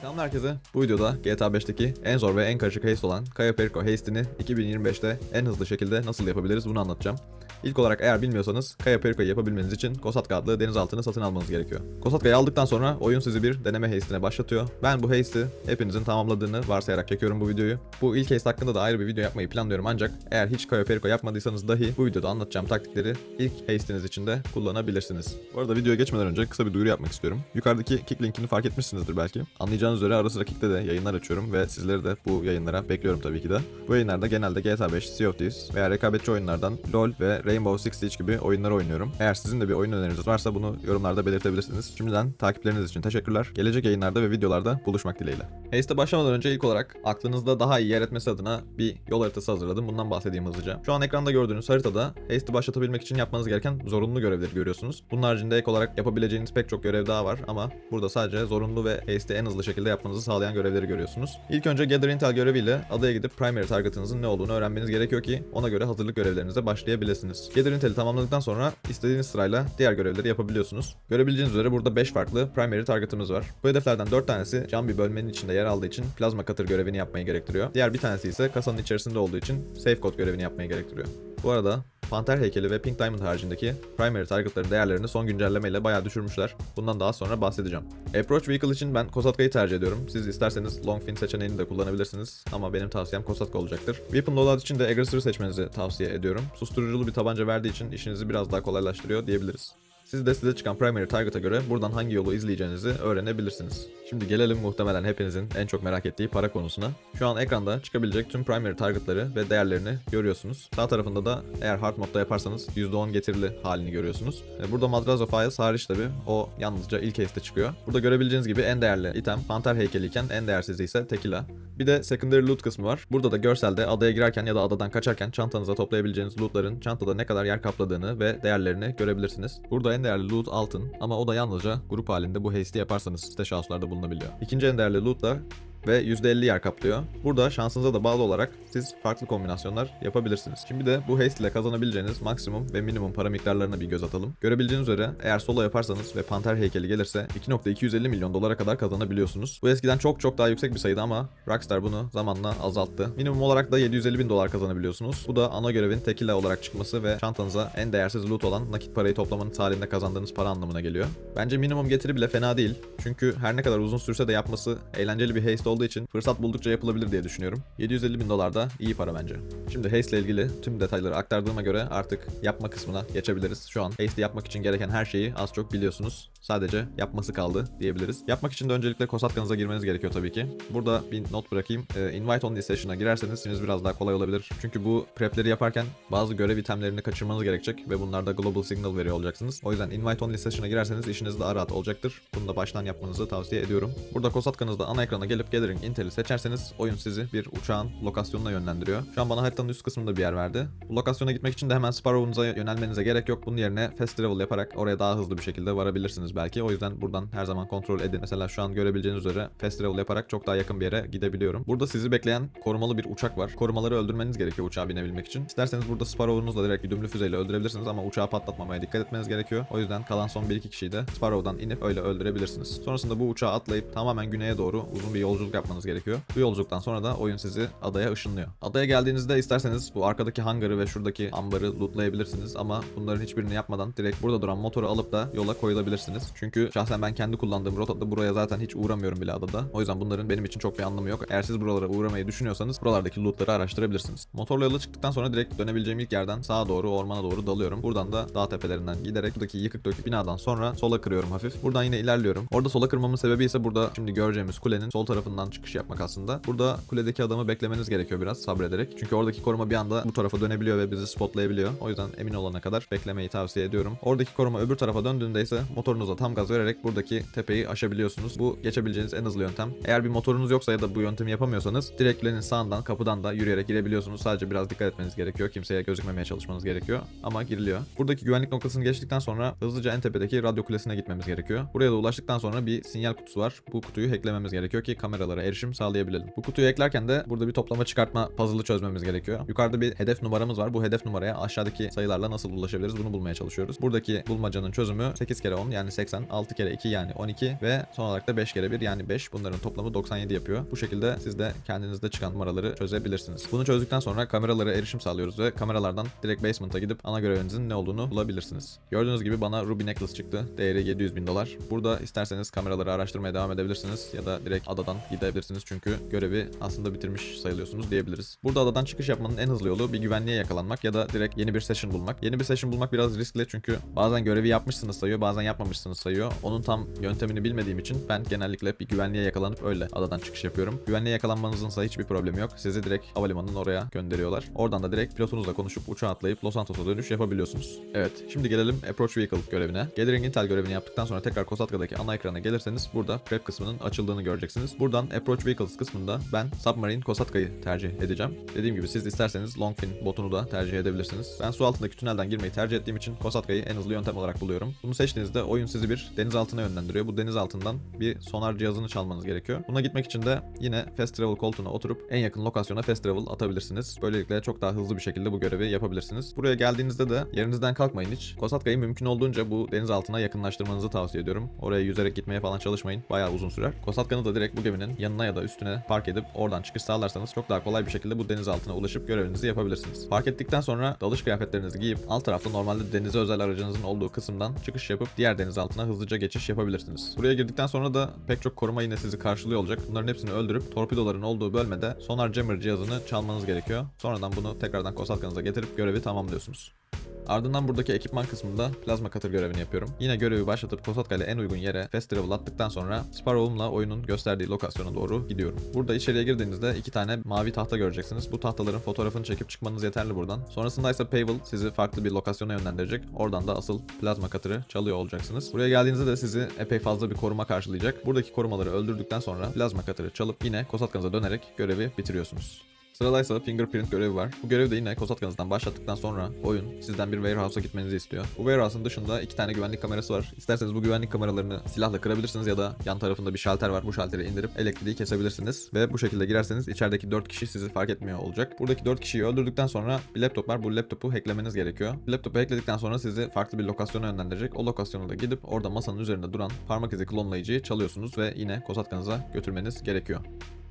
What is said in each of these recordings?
Selam herkese. Bu videoda GTA 5'teki en zor ve en karışık heist olan Cayo Perico heistini 2025'te en hızlı şekilde nasıl yapabiliriz bunu anlatacağım. İlk olarak eğer bilmiyorsanız Cayo Perico'yu yapabilmeniz için Kosatka adlı denizaltını satın almanız gerekiyor. Kosatka'yı aldıktan sonra oyun sizi bir deneme heistine başlatıyor. Ben bu heisti hepinizin tamamladığını varsayarak çekiyorum bu videoyu. Bu ilk heist hakkında da ayrı bir video yapmayı planlıyorum ancak eğer hiç Cayo Perico yapmadıysanız dahi bu videoda anlatacağım taktikleri ilk heistiniz için de kullanabilirsiniz. Bu arada videoya geçmeden önce kısa bir duyuru yapmak istiyorum. Yukarıdaki kick linkini fark etmişsinizdir belki. Anlayacağınız üzere ara sıra Kick'te de yayınlar açıyorum ve sizleri de bu yayınlara bekliyorum tabii ki de. Bu yayınlarda genelde GTA 5, Sea of Thieves veya rekabetçi oyunlardan LoL ve Rainbow Six Siege gibi oyunları oynuyorum. Eğer sizin de bir oyun öneriniz varsa bunu yorumlarda belirtebilirsiniz. Şimdiden takipleriniz için teşekkürler. Gelecek yayınlarda ve videolarda buluşmak dileğiyle. Heist'e başlamadan önce ilk olarak aklınızda daha iyi yer etmesi adına bir yol haritası hazırladım. Bundan bahsedeyim hızlıca. Şu an ekranda gördüğünüz haritada Heist'i başlatabilmek için yapmanız gereken zorunlu görevleri görüyorsunuz. Bunun haricinde ek olarak yapabileceğiniz pek çok görev daha var ama burada sadece zorunlu ve Heist'i en hızlı şekilde yapmanızı sağlayan görevleri görüyorsunuz. İlk önce Gather Intel göreviyle adaya gidip primary target'ınızın ne olduğunu öğrenmeniz gerekiyor ki ona göre hazırlık görevlerinize başlayabilirsiniz. Gather Intel'i tamamladıktan sonra istediğiniz sırayla diğer görevleri yapabiliyorsunuz. Görebileceğiniz üzere burada 5 farklı primary target'ımız var. Bu hedeflerden 4 tanesi cam bir bölmenin içinde yer aldığı için plazma cutter görevini yapmayı gerektiriyor. Diğer bir tanesi ise kasanın içerisinde olduğu için safe code görevini yapmayı gerektiriyor. Bu arada Panter heykeli ve Pink Diamond haricindeki primary targetların değerlerini son güncellemeyle bayağı düşürmüşler. Bundan daha sonra bahsedeceğim. Approach Vehicle için ben Kosatka'yı tercih ediyorum. Siz isterseniz Longfin seçeneğini de kullanabilirsiniz ama benim tavsiyem Kosatka olacaktır. Weapon Loadout için de Aggressor'ı seçmenizi tavsiye ediyorum. Susturuculu bir tabanca verdiği için işinizi biraz daha kolaylaştırıyor diyebiliriz. Siz de size çıkan primary target'a göre buradan hangi yolu izleyeceğinizi öğrenebilirsiniz. Şimdi gelelim muhtemelen hepinizin en çok merak ettiği para konusuna. Şu an ekranda çıkabilecek tüm primary target'ları ve değerlerini görüyorsunuz. Sağ tarafında da eğer hard modda yaparsanız %10 getirili halini görüyorsunuz. Burada Madrazo Files hariç tabi o yalnızca ilk case'te çıkıyor. Burada görebileceğiniz gibi en değerli item Panter heykeli iken en değersizi ise Tequila. Bir de secondary loot kısmı var. Burada da görselde adaya girerken ya da adadan kaçarken çantanıza toplayabileceğiniz lootların çantada ne kadar yer kapladığını ve değerlerini görebilirsiniz. Burada en değerli loot altın ama o da yalnızca grup halinde bu haste'i yaparsanız stash house'larda bulunabiliyor. İkinci en değerli loot da ve %50 yer kaplıyor. Burada şansınıza da bağlı olarak siz farklı kombinasyonlar yapabilirsiniz. Şimdi de bu haste ile kazanabileceğiniz maksimum ve minimum para miktarlarına bir göz atalım. Görebileceğiniz üzere eğer solo yaparsanız ve panter heykeli gelirse 2.250 milyon dolara kadar kazanabiliyorsunuz. Bu eskiden çok çok daha yüksek bir sayıydı ama Rockstar bunu zamanla azalttı. Minimum olarak da 750 bin dolar kazanabiliyorsunuz. Bu da ana görevin tequila olarak çıkması ve çantanıza en değersiz loot olan nakit parayı toplamanın halinde kazandığınız para anlamına geliyor. Bence minimum getiri bile fena değil. Çünkü her ne kadar uzun sürse de yapması eğlenceli bir haste olduğu için fırsat buldukça yapılabilir diye düşünüyorum. 750 bin dolar da iyi para bence. Şimdi Haste ile ilgili tüm detayları aktardığıma göre artık yapma kısmına geçebiliriz. Şu an Haste'i yapmak için gereken her şeyi az çok biliyorsunuz. Sadece yapması kaldı diyebiliriz. Yapmak için de öncelikle Kosatkanıza girmeniz gerekiyor tabii ki. Burada bir not bırakayım. Ee, invite only session'a girerseniz işiniz biraz daha kolay olabilir. Çünkü bu prepleri yaparken bazı görev itemlerini kaçırmanız gerekecek ve bunlarda global signal veriyor olacaksınız. O yüzden invite only session'a girerseniz işiniz daha rahat olacaktır. Bunu da baştan yapmanızı tavsiye ediyorum. Burada Kosatkanızda ana ekrana gelip Gathering Intel'i seçerseniz oyun sizi bir uçağın lokasyonuna yönlendiriyor. Şu an bana haritanın üst kısmında bir yer verdi. Bu lokasyona gitmek için de hemen Sparrow'unuza yönelmenize gerek yok. Bunun yerine fast travel yaparak oraya daha hızlı bir şekilde varabilirsiniz belki. O yüzden buradan her zaman kontrol edin. Mesela şu an görebileceğiniz üzere fast travel yaparak çok daha yakın bir yere gidebiliyorum. Burada sizi bekleyen korumalı bir uçak var. Korumaları öldürmeniz gerekiyor uçağa binebilmek için. İsterseniz burada Sparrow'unuzla direkt güdümlü füzeyle öldürebilirsiniz ama uçağı patlatmamaya dikkat etmeniz gerekiyor. O yüzden kalan son 1-2 kişiyi de Sparrow'dan inip öyle öldürebilirsiniz. Sonrasında bu uçağa atlayıp tamamen güneye doğru uzun bir yolculuk yapmanız gerekiyor. Bu yolculuktan sonra da oyun sizi adaya ışınlıyor. Adaya geldiğinizde isterseniz bu arkadaki hangarı ve şuradaki ambarı lootlayabilirsiniz ama bunların hiçbirini yapmadan direkt burada duran motoru alıp da yola koyulabilirsiniz. Çünkü şahsen ben kendi kullandığım rotada buraya zaten hiç uğramıyorum bile adada. O yüzden bunların benim için çok bir anlamı yok. Eğer siz buralara uğramayı düşünüyorsanız buralardaki lootları araştırabilirsiniz. Motorla yola çıktıktan sonra direkt dönebileceğim ilk yerden sağa doğru ormana doğru dalıyorum. Buradan da dağ tepelerinden giderek buradaki yıkık dökük binadan sonra sola kırıyorum hafif. Buradan yine ilerliyorum. Orada sola kırmamın sebebi ise burada şimdi göreceğimiz kulenin sol tarafından çıkış yapmak aslında. Burada kuledeki adamı beklemeniz gerekiyor biraz sabrederek. Çünkü oradaki koruma bir anda bu tarafa dönebiliyor ve bizi spotlayabiliyor. O yüzden emin olana kadar beklemeyi tavsiye ediyorum. Oradaki koruma öbür tarafa döndüğünde ise motorunuza tam gaz vererek buradaki tepeyi aşabiliyorsunuz. Bu geçebileceğiniz en hızlı yöntem. Eğer bir motorunuz yoksa ya da bu yöntemi yapamıyorsanız direkt kulenin sağından kapıdan da yürüyerek girebiliyorsunuz. Sadece biraz dikkat etmeniz gerekiyor. Kimseye gözükmemeye çalışmanız gerekiyor. Ama giriliyor. Buradaki güvenlik noktasını geçtikten sonra hızlıca en tepedeki radyo kulesine gitmemiz gerekiyor. Buraya da ulaştıktan sonra bir sinyal kutusu var. Bu kutuyu hacklememiz gerekiyor ki kameralara erişim sağlayabilelim. Bu kutuyu hacklerken de burada bir toplama çıkartma puzzle'ı çözmemiz gerekiyor. Yukarıda bir hedef numaramız var. Bu hedef numaraya aşağıdaki sayılarla nasıl ulaşabiliriz bunu bulmaya çalışıyoruz. Buradaki bulmacanın çözümü 8 kere 10 yani 80, 6 kere 2 yani 12 ve son olarak da 5 kere 1 yani 5. Bunların toplamı 97 yapıyor. Bu şekilde siz de kendinizde çıkan numaraları çözebilirsiniz. Bunu çözdükten sonra kameralara erişim sağlıyoruz ve kameralardan direkt basement'a gidip ana görevinizin ne olduğunu bulabilirsiniz. Gördüğünüz gibi bana Ruby Necklace çıktı. Değeri 700 bin dolar. Burada isterseniz kameraları araştırmaya devam edebilirsiniz ya da direkt adadan gidebilirsiniz çünkü görevi aslında bitirmiş sayılıyorsunuz diyebiliriz. Burada adadan çıkış yapmanın en hızlı yolu bir güvenliğe yakalanmak ya da direkt yeni bir session bulmak. Yeni bir session bulmak biraz riskli çünkü bazen görevi yapmışsınız sayıyor bazen yapmamışsınız sayıyor. Onun tam yöntemini bilmediğim için ben genellikle bir güvenliğe yakalanıp öyle adadan çıkış yapıyorum. Güvenliğe yakalanmanızınsa hiçbir problemi yok. Sizi direkt havalimanının oraya gönderiyorlar. Oradan da direkt pilotunuzla konuşup uçağa atlayıp Los Santos'a dönüş yapabiliyorsunuz. Evet şimdi gelelim Approach Vehicle görevine. Gathering Intel görevini yaptıktan sonra tekrar Kosatka'daki ana ekrana gelirseniz burada prep kısmının açıldığını göreceksiniz. Buradan Approach Vehicles kısmında ben Submarine Kosatka'yı tercih edeceğim. Dediğim gibi siz isterseniz Longfin botunu da tercih edebilirsiniz. Ben su altındaki tünelden girmeyi tercih ettiğim için Kosatka'yı en hızlı yöntem olarak buluyorum. Bunu seçtiğinizde oyun sizi bir deniz altına yönlendiriyor. Bu deniz altından bir sonar cihazını çalmanız gerekiyor. Buna gitmek için de yine Fast Travel koltuğuna oturup en yakın lokasyona Fast Travel atabilirsiniz. Böylelikle çok daha hızlı bir şekilde bu görevi yapabilirsiniz. Buraya geldiğinizde de yerinizden kalkmayın hiç. Kosatka'yı mümkün olduğunca bu deniz altına yakınlaştırmanızı tavsiye ediyorum. Oraya yüzerek gitmeye falan çalışmayın. Bayağı uzun sürer. Kosatka'nı da direkt bu geminin yanına ya da üstüne park edip oradan çıkış sağlarsanız çok daha kolay bir şekilde bu deniz altına ulaşıp görevinizi yapabilirsiniz. Park ettikten sonra dalış kıyafetlerinizi giyip alt tarafta normalde denize özel aracınızın olduğu kısımdan çıkış yapıp diğer deniz altına hızlıca geçiş yapabilirsiniz. Buraya girdikten sonra da pek çok koruma yine sizi karşılıyor olacak. Bunların hepsini öldürüp torpidoların olduğu bölmede sonar jammer cihazını çalmanız gerekiyor. Sonradan bunu tekrardan kosatkanıza getirip görevi tamamlıyorsunuz. Ardından buradaki ekipman kısmında plazma cutter görevini yapıyorum. Yine görevi başlatıp Kosatka ile en uygun yere fast travel attıktan sonra Sparrow'umla oyunun gösterdiği lokasyona doğru gidiyorum. Burada içeriye girdiğinizde iki tane mavi tahta göreceksiniz. Bu tahtaların fotoğrafını çekip çıkmanız yeterli buradan. Sonrasında ise Pavel sizi farklı bir lokasyona yönlendirecek. Oradan da asıl plazma cutter'ı çalıyor olacaksınız. Buraya geldiğinizde de sizi epey fazla bir koruma karşılayacak. Buradaki korumaları öldürdükten sonra plazma cutter'ı çalıp yine Kosatkanıza dönerek görevi bitiriyorsunuz. Sıradaysa fingerprint görevi var. Bu görevi de yine Kosatkanızdan başlattıktan sonra oyun sizden bir warehouse'a gitmenizi istiyor. Bu warehouse'un dışında iki tane güvenlik kamerası var. İsterseniz bu güvenlik kameralarını silahla kırabilirsiniz ya da yan tarafında bir şalter var. Bu şalteri indirip elektriği kesebilirsiniz. Ve bu şekilde girerseniz içerideki 4 kişi sizi fark etmiyor olacak. Buradaki 4 kişiyi öldürdükten sonra bir laptop var. Bu laptopu hacklemeniz gerekiyor. Laptopu hackledikten sonra sizi farklı bir lokasyona yönlendirecek. O lokasyona da gidip orada masanın üzerinde duran parmak izi klonlayıcıyı çalıyorsunuz ve yine Kosatkanıza götürmeniz gerekiyor.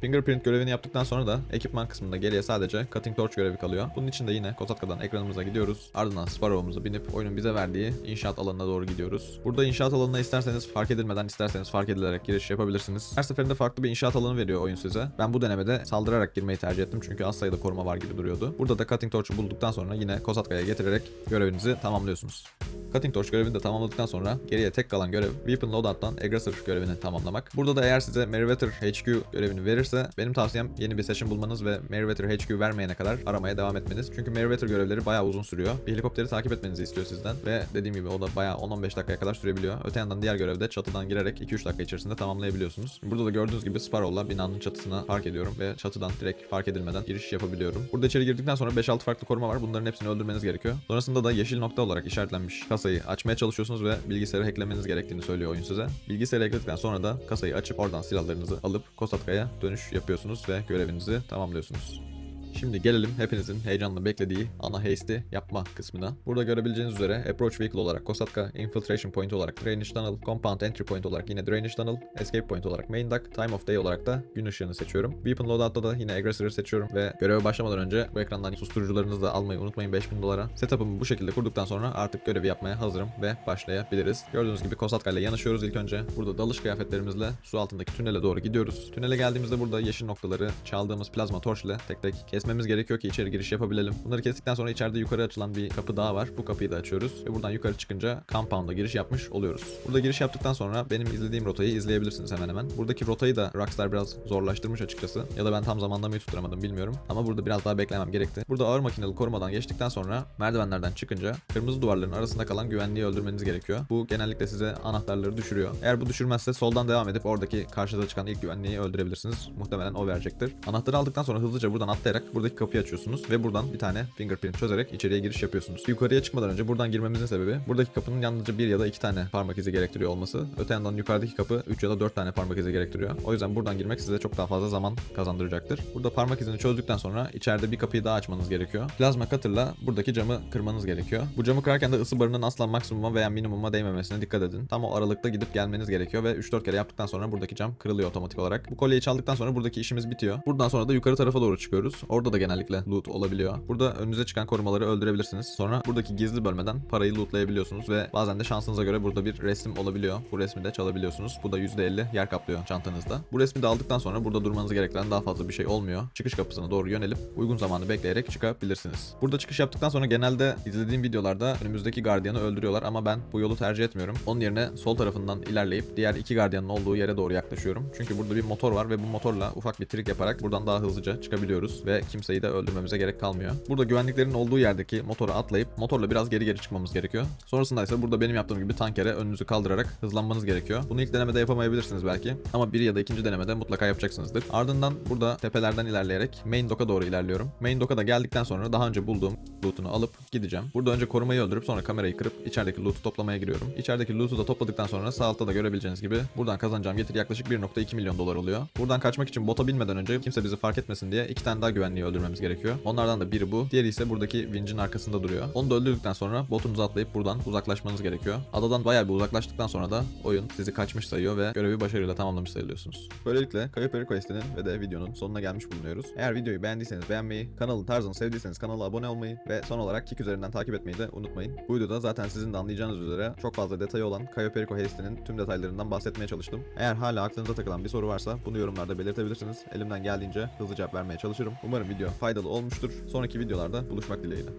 Fingerprint görevini yaptıktan sonra da ekipman kısmında geriye sadece Cutting Torch görevi kalıyor. Bunun için de yine Kosatka'dan ekranımıza gidiyoruz. Ardından Sparrow'umuza binip oyunun bize verdiği inşaat alanına doğru gidiyoruz. Burada inşaat alanına isterseniz fark edilmeden isterseniz fark edilerek giriş yapabilirsiniz. Her seferinde farklı bir inşaat alanı veriyor oyun size. Ben bu denemede saldırarak girmeyi tercih ettim çünkü az sayıda koruma var gibi duruyordu. Burada da Cutting Torch'u bulduktan sonra yine Kosatka'ya getirerek görevinizi tamamlıyorsunuz. Cutting Torch görevini de tamamladıktan sonra geriye tek kalan görev Weapon Loadout'tan Aggressor görevini tamamlamak. Burada da eğer size Meriwether HQ görevini verirse benim tavsiyem yeni bir session bulmanız ve Meriwether HQ vermeyene kadar aramaya devam etmeniz. Çünkü Meriwether görevleri bayağı uzun sürüyor. Bir helikopteri takip etmenizi istiyor sizden ve dediğim gibi o da bayağı 10-15 dakikaya kadar sürebiliyor. Öte yandan diğer görevde çatıdan girerek 2-3 dakika içerisinde tamamlayabiliyorsunuz. Burada da gördüğünüz gibi Sparrow'la binanın çatısına park ediyorum ve çatıdan direkt fark edilmeden giriş yapabiliyorum. Burada içeri girdikten sonra 5-6 farklı koruma var. Bunların hepsini öldürmeniz gerekiyor. Sonrasında da yeşil nokta olarak işaretlenmiş kasayı açmaya çalışıyorsunuz ve bilgisayarı hacklemeniz gerektiğini söylüyor oyun size. Bilgisayarı hackledikten sonra da kasayı açıp oradan silahlarınızı alıp Kosatka'ya dönüş yapıyorsunuz ve görevinizi tamamlıyorsunuz. Şimdi gelelim hepinizin heyecanla beklediği ana haste'i yapma kısmına. Burada görebileceğiniz üzere Approach Vehicle olarak Kosatka, Infiltration Point olarak Drainage Tunnel, Compound Entry Point olarak yine Drainage Tunnel, Escape Point olarak Main Dock, Time of Day olarak da gün ışığını seçiyorum. Weapon Loadout'ta da yine Aggressor'ı seçiyorum ve göreve başlamadan önce bu ekrandan susturucularınızı da almayı unutmayın 5000 dolara. Setup'ımı bu şekilde kurduktan sonra artık görevi yapmaya hazırım ve başlayabiliriz. Gördüğünüz gibi Kosatka ile yanaşıyoruz ilk önce. Burada dalış kıyafetlerimizle su altındaki tünele doğru gidiyoruz. Tünele geldiğimizde burada yeşil noktaları çaldığımız plazma torch ile tek tek kesmemiz gerekiyor ki içeri giriş yapabilelim. Bunları kestikten sonra içeride yukarı açılan bir kapı daha var. Bu kapıyı da açıyoruz ve buradan yukarı çıkınca compound'a giriş yapmış oluyoruz. Burada giriş yaptıktan sonra benim izlediğim rotayı izleyebilirsiniz hemen hemen. Buradaki rotayı da Rockstar biraz zorlaştırmış açıkçası. Ya da ben tam zamanlamayı tutturamadım bilmiyorum. Ama burada biraz daha beklemem gerekti. Burada ağır makinalı korumadan geçtikten sonra merdivenlerden çıkınca kırmızı duvarların arasında kalan güvenliği öldürmeniz gerekiyor. Bu genellikle size anahtarları düşürüyor. Eğer bu düşürmezse soldan devam edip oradaki karşıda çıkan ilk güvenliği öldürebilirsiniz. Muhtemelen o verecektir. Anahtarı aldıktan sonra hızlıca buradan atlayarak buradaki kapıyı açıyorsunuz ve buradan bir tane fingerprint çözerek içeriye giriş yapıyorsunuz. Yukarıya çıkmadan önce buradan girmemizin sebebi buradaki kapının yalnızca bir ya da iki tane parmak izi gerektiriyor olması. Öte yandan yukarıdaki kapı 3 ya da 4 tane parmak izi gerektiriyor. O yüzden buradan girmek size çok daha fazla zaman kazandıracaktır. Burada parmak izini çözdükten sonra içeride bir kapıyı daha açmanız gerekiyor. Plazma cutter'la buradaki camı kırmanız gerekiyor. Bu camı kırarken de ısı barının asla maksimuma veya minimuma değmemesine dikkat edin. Tam o aralıkta gidip gelmeniz gerekiyor ve 3-4 kere yaptıktan sonra buradaki cam kırılıyor otomatik olarak. Bu kolyeyi çaldıktan sonra buradaki işimiz bitiyor. Buradan sonra da yukarı tarafa doğru çıkıyoruz. Orada da genellikle loot olabiliyor. Burada önünüze çıkan korumaları öldürebilirsiniz. Sonra buradaki gizli bölmeden parayı lootlayabiliyorsunuz ve bazen de şansınıza göre burada bir resim olabiliyor. Bu resmi de çalabiliyorsunuz. Bu da %50 yer kaplıyor çantanızda. Bu resmi de aldıktan sonra burada durmanızı gerektiren daha fazla bir şey olmuyor. Çıkış kapısına doğru yönelip uygun zamanı bekleyerek çıkabilirsiniz. Burada çıkış yaptıktan sonra genelde izlediğim videolarda önümüzdeki gardiyanı öldürüyorlar ama ben bu yolu tercih etmiyorum. Onun yerine sol tarafından ilerleyip diğer iki gardiyanın olduğu yere doğru yaklaşıyorum. Çünkü burada bir motor var ve bu motorla ufak bir trik yaparak buradan daha hızlıca çıkabiliyoruz ve kimseyi de öldürmemize gerek kalmıyor. Burada güvenliklerin olduğu yerdeki motora atlayıp motorla biraz geri geri çıkmamız gerekiyor. Sonrasında ise burada benim yaptığım gibi tankere önünüzü kaldırarak hızlanmanız gerekiyor. Bunu ilk denemede yapamayabilirsiniz belki ama bir ya da ikinci denemede mutlaka yapacaksınızdır. Ardından burada tepelerden ilerleyerek main dock'a doğru ilerliyorum. Main dock'a da geldikten sonra daha önce bulduğum loot'unu alıp gideceğim. Burada önce korumayı öldürüp sonra kamerayı kırıp içerideki loot'u toplamaya giriyorum. İçerideki loot'u da topladıktan sonra sağ altta da görebileceğiniz gibi buradan kazanacağım getiri yaklaşık 1.2 milyon dolar oluyor. Buradan kaçmak için bota binmeden önce kimse bizi fark etmesin diye iki tane daha güvenliği öldürmemiz gerekiyor. Onlardan da biri bu. Diğeri ise buradaki vincin arkasında duruyor. Onu da öldürdükten sonra botunuza atlayıp buradan uzaklaşmanız gerekiyor. Adadan bayağı bir uzaklaştıktan sonra da oyun sizi kaçmış sayıyor ve görevi başarıyla tamamlamış sayılıyorsunuz. Böylelikle Cayo Perico Quest'inin ve de videonun sonuna gelmiş bulunuyoruz. Eğer videoyu beğendiyseniz beğenmeyi, kanalın tarzını sevdiyseniz kanala abone olmayı ve son olarak Kik üzerinden takip etmeyi de unutmayın. Bu videoda zaten sizin de anlayacağınız üzere çok fazla detayı olan Cayo Perico Heist'inin tüm detaylarından bahsetmeye çalıştım. Eğer hala aklınıza takılan bir soru varsa bunu yorumlarda belirtebilirsiniz. Elimden geldiğince hızlı cevap vermeye çalışırım. Umarım video faydalı olmuştur. Sonraki videolarda buluşmak dileğiyle.